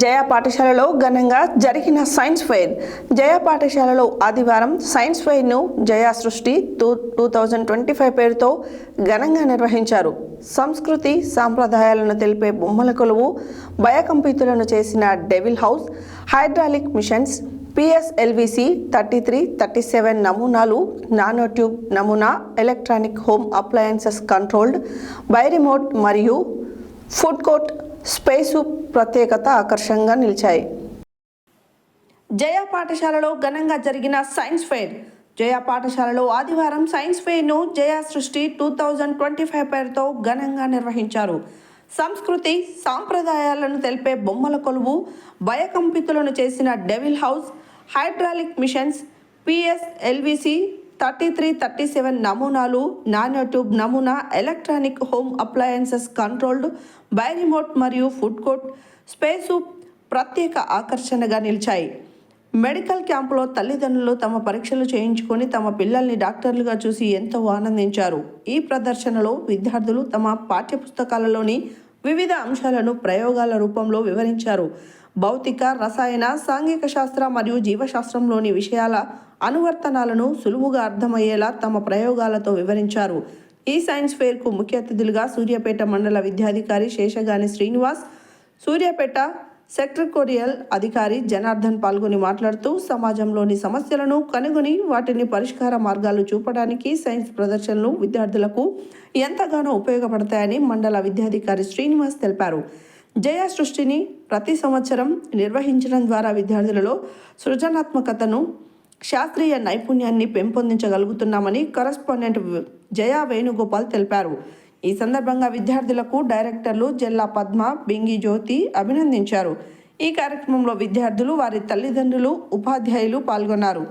జయ పాఠశాలలో ఘనంగా జరిగిన సైన్స్ ఫెయిర్. జయ పాఠశాలలో ఆదివారం science ఫెయిర్ను Jaya Srishti two two thousand twenty five పేరుతో ఘనంగా నిర్వహించారు. సంస్కృతి సాంప్రదాయాలను తెలిపే బొమ్మల కొలువు భయకంపితులను చేసిన devil house hydraulic machines PSLV C thirty three thirty seven నమూనాలు నానో ట్యూబ్ నమూనా electronic home appliances controlled by remote మరియు ఫుడ్ కోర్ట్ స్పేసు ప్రత్యేకత ఆకర్షణగా నిలిచాయి. జయ పాఠశాలలో ఘనంగా జరిగిన సైన్స్ ఫెయిర్. జయ పాఠశాలలో ఆదివారం సైన్స్ ఫెయిర్ను Jaya Srishti two thousand twenty five పేరుతో ఘనంగా నిర్వహించారు. సంస్కృతి సాంప్రదాయాలను తెలిపే బొమ్మల కొలువు భయకంపితులను చేసిన devil house hydraulic machines PSLV C thirty three thirty seven నమూనాలు నానో ట్యూబ్ నమూనా electronic home appliances controlled by remote మరియు ఫుడ్ కోర్ట్ స్పేసు ప్రత్యేక ఆకర్షణగా నిలిచాయి. మెడికల్ క్యాంపులో తల్లిదండ్రులు తమ పరీక్షలు చేయించుకొని తమ పిల్లల్ని డాక్టర్లుగా చూసి ఎంతో ఆనందించారు. ఈ ప్రదర్శనలో విద్యార్థులు తమ పాఠ్యపుస్తకాలలోని వివిధ అంశాలను ప్రయోగాల రూపంలో వివరించారు. భౌతిక రసాయన సాంఘిక శాస్త్ర మరియు జీవశాస్త్రంలోని విషయాల అనువర్తనాలను సులువుగా అర్థమయ్యేలా తమ ప్రయోగాలతో వివరించారు. ఈ సైన్స్ ఫెయిర్కు ముఖ్య అతిథులుగా సూర్యాపేట మండల విద్యాధికారి శేషగాని శ్రీనివాస్ సూర్యాపేట సెక్రటోరియల్ అధికారి జనార్దన్ పాల్గొని మాట్లాడుతూ సమాజంలోని సమస్యలను కనుగొని వాటిని పరిష్కార మార్గాలు చూపడానికి సైన్స్ ప్రదర్శనలు విద్యార్థులకు ఎంతగానో ఉపయోగపడతాయని మండల విద్యాధికారి శ్రీనివాస్ తెలిపారు. జయ సృష్టిని ప్రతి సంవత్సరం నిర్వహించడం ద్వారా విద్యార్థులలో సృజనాత్మకతను శాస్త్రీయ నైపుణ్యాన్ని పెంపొందించగలుగుతున్నామని కరస్పాండెంట్ జయా వేణుగోపాల్ తెలిపారు. ఈ సందర్భంగా విద్యార్థులకు డైరెక్టర్లు జెల్లా పద్మ బింగి జ్యోతి అభినందించారు. ఈ కార్యక్రమంలో విద్యార్థులు వారి తల్లిదండ్రులు ఉపాధ్యాయులు పాల్గొన్నారు.